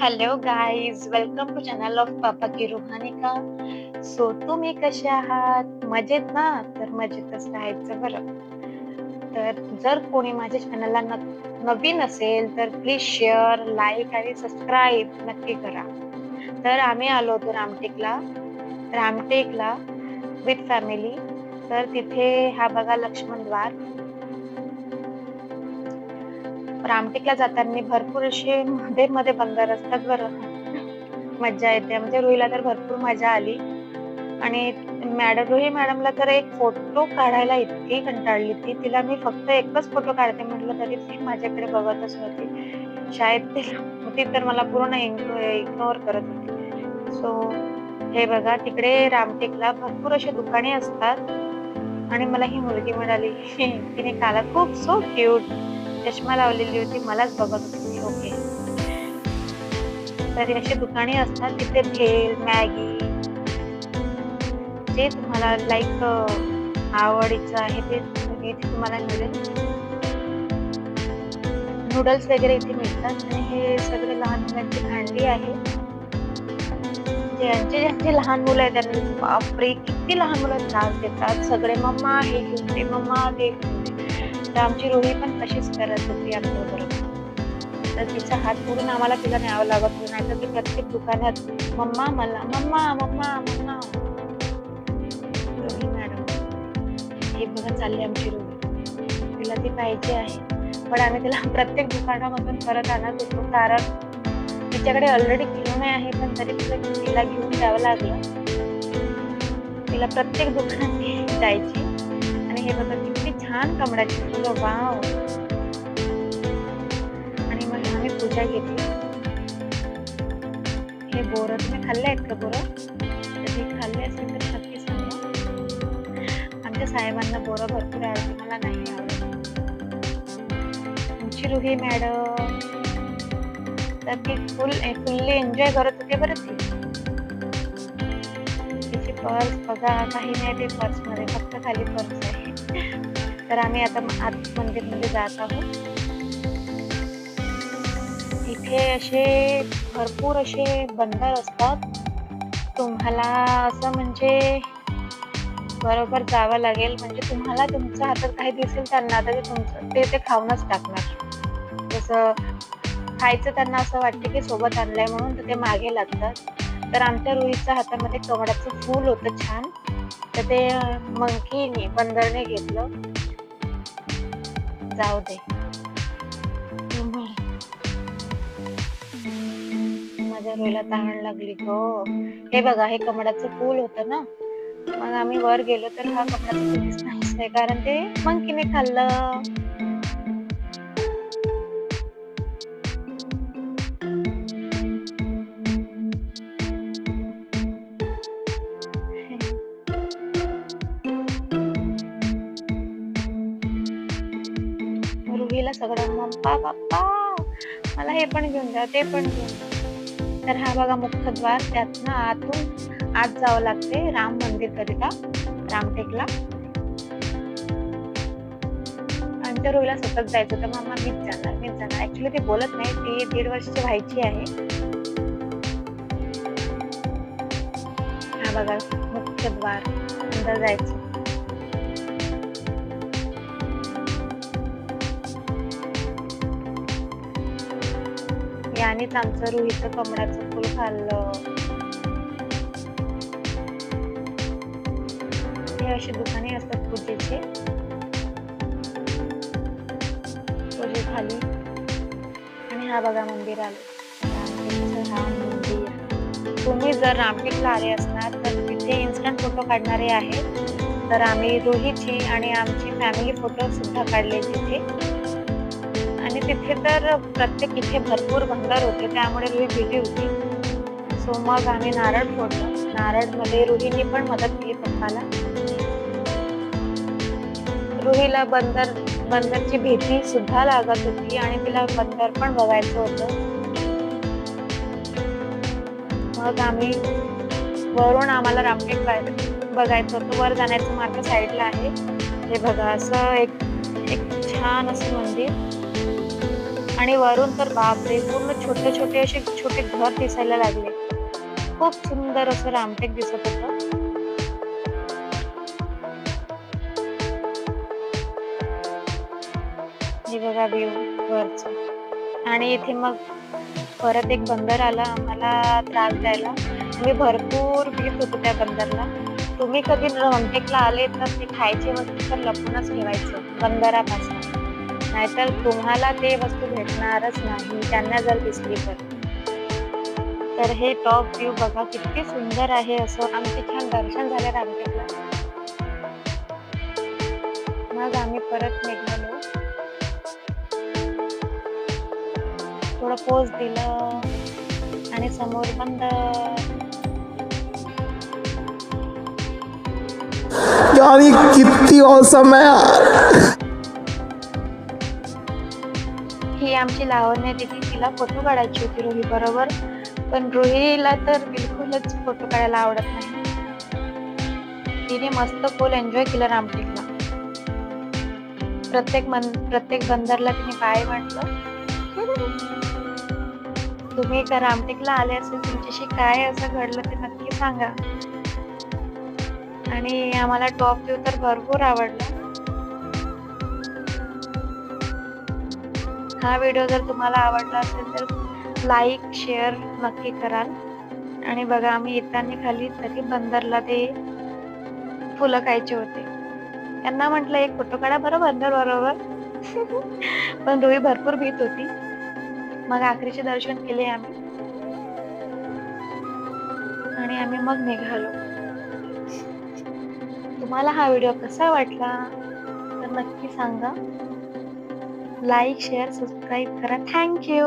Hello guys welcome to channel of पापा की Ruhanika so तुम्ही कसे आहात? मजेत ना? तर मजेतच राहायचं बरं. तर जर कोणी माझ्या चॅनलला न नवीन असेल तर प्लीज शेअर लाईक आणि सबस्क्राईब नक्की करा. तर आम्ही आलो होतो रामटेकला. रामटेकला विथ फॅमिली तर तिथे हा बघा लक्ष्मण द्वार. रामटेकला जाताना भरपूर असे मध्ये मध्ये बंदर असतात बरं मज्जा येते. म्हणजे रुईला तर भरपूर मजा आली. आणि मॅडम रुही मॅडमला तर एक फोटो काढायला इतकी कंटाळली ती तिला मी फक्त एकच फोटो काढते म्हटलं तरी ती माझ्याकडे बघतच होती. शाळेत ती तर मला पूर्ण इग्नोर करत होती. सो हे बघा तिकडे रामटेकला भरपूर असे दुकाने असतात. आणि मला ही मुलगी मिळाली तिने काला खूप सो क्यूट चष्मा लावलेली होती मलाच बघत होती ओके तर अशी दुकाने असतात तिथे भेल मॅगी जे तुम्हाला लाईक आवडीचं आहे ते इथे तुम्हाला मिळेल. नूडल्स वगैरे इथे मिळतात आणि हे सगळे लहान मुलांची भांडी आहे. ज्यांचे ज्यांचे लहान मुलं आहेत त्यांना बापरे किती लहान मुलं त्रास देतात. सगळे मम्मा हे घेऊन दे मम्मा ते घेऊन तर आमची रोही पण तशीच करत होती आमच्या बरोबर. तर तिचा हात पुढून आम्हाला तिला न्यावं लागत होतं. नाही तर ती प्रत्येक दुकानात मम्मा मला mamma mamma mamma. Rohi madam हे बघा चालली आमची रोही तिला ती पाहिजे आहे. पण आम्ही तिला प्रत्येक दुकानामधून परत आणत होतो. कारण तिच्याकडे ऑलरेडी खेळणे आहे पण तरी तिला तिला घेऊन जावं लागलं. तिला प्रत्येक दुकानात जायची. आणि हे बघा किती छान कमळाची फुलं वाव. आणि मग आम्ही पूजा घेतली हे बोर तुम्ही खाल्ले आहेत का बोरं? तर ते खाल्ले असेल तर नक्की सांगा. आमच्या साहेबांना बोरं भरपूर आवडते मला नाही आवडत. आमची रुही मॅडम. तर ती फुल फुल्ली एन्जॉय करत होते बरं ती. पर्स बघा काही नाही ते पर्समध्ये फक्त खाली पर्स आहे. तर आम्ही आता आत मंदिरमध्ये जात आहोत. इथे असे भरपूर असे बंदर असतात. तुम्हाला असं म्हणजे बरोबर जावं लागेल. म्हणजे तुम्हाला तुमच्या हातात काही दिसेल त्यांना तर तुमचं ते ते खाऊनच टाकणार. जसं खायचं त्यांना असं वाटतं की सोबत आणलंय म्हणून तर ते मागे लागतात. तर आमच्या रोहितच्या हातामध्ये कमळाचं फूल होतं छान. तर ते मंकीने बंदरने घेतलं. जाऊ दे माझ्या रोयला तहान लागली हो हे बघा हे कमळाचं फूल होतं ना? मग आम्ही वर गेलो तर हा कमळाचं फूल नाहीच आहे. कारण ते मंकीने खाल्लं. रुहीला सगळं मम्पा बाप्पा मला हे पण घेऊन द्या ते पण घेऊन द्या तर हा बघा मुख्य द्वार त्यातनं आतून आत जावं लागते राम मंदिर करिता रामटेकला. आमच्या रोईला सतत जायचं तर मम्मा मीच जाणार मीच जाणार. ऍक्च्युली ते बोलत नाही ती दीड वर्षाची व्हायची आहे. हा बघा मुख्य द्वार अंदर जायचं. यानेच आमचं रोहित कमळाचं फुल खाल्लं. हे अशी दुकाने असतात पूजेचे. पूजे खाली. आणि हा बघा मंदिर आलं मंदिर तुम्ही जर रामटेकला आले असणार तर तिथे इन्स्टंट फोटो काढणारे आहेत तर आम्ही रोहितची आणि आमची फॅमिली फोटो सुद्धा काढले तिथे. आणि तिथे तर प्रत्येक इथे भरपूर बंदर होते. त्यामुळे रुही भिली होती. सो मग आम्ही नारळ फोडलो. नारळमध्ये रुहीने पण मदत केली पप्पाला. रुहीला बंदर बंदरची भीती सुद्धा लागत होती आणि तिला बंदर पण बघायचं होतं. मग आम्ही वरून आम्हाला रामटेक बघायचं होतं. वर जाण्याचा मार्ग साईडला आहे. हे बघा असं एक एक छान असं मंदिर. आणि वरून तर बापरे पूर्ण छोटे छोटे असे छोटे घर दिसायला लागले. खूप सुंदर असं रामटेक दिसत होतं. बघा व्ह्यू वरच. आणि इथे मग परत एक बंदर आला आम्हाला त्रास द्यायला. मी भरपूर भीत होतो त्या बंदरला. तुम्ही कधी रामटेकला आले तर ते खायचे वस्तू तर लपूनच ठेवायचं बंदरापासून. नाहीतर तुम्हाला ते वस्तू भेटणारच नाही त्यांना जर दिसली तर तर हे टॉप व्ह्यू बघा किती सुंदर आहे असं. आमचे छान दर्शन झाले रामटेकला मग आम्ही परत निघालो. थोडं पोज दिलं आणि समोर बंद. यार ये कितनी औसम है यार. ही आमची लावण्य दिदी तिला फोटो काढायची होती रोही बरोबर. पण रोहीला तर बिलकुलच फोटो काढायला आवडत नाही. तिने मस्त फुल एन्जॉय केलं रामटेकला. प्रत्येक मन प्रत्येक बंदरला तिने काय म्हटलं. तुम्ही का रामटेकला आले असेल तुमच्याशी काय असं घडलं ते नक्की सांगा. आणि आम्हाला टॉप व्ह्यू तर भरपूर आवडला. हा व्हिडिओ जर तुम्हाला आवडला असेल तर लाईक शेअर नक्की कराल. आणि बघा आम्ही येताना खाली तरी बंदरला ते फुलं खायचे होते. त्यांना म्हटलं एक फोटो काढा बरं बंदर बरोबर पण रोही भरपूर भीत होती. मग आखरीचे दर्शन केले आम्ही. आणि आम्ही मग निघालो. तुम्हाला हा व्हिडिओ कसा वाटला? तर नक्की सांगा. लाईक शेअर सबस्क्राईब करा. Thank you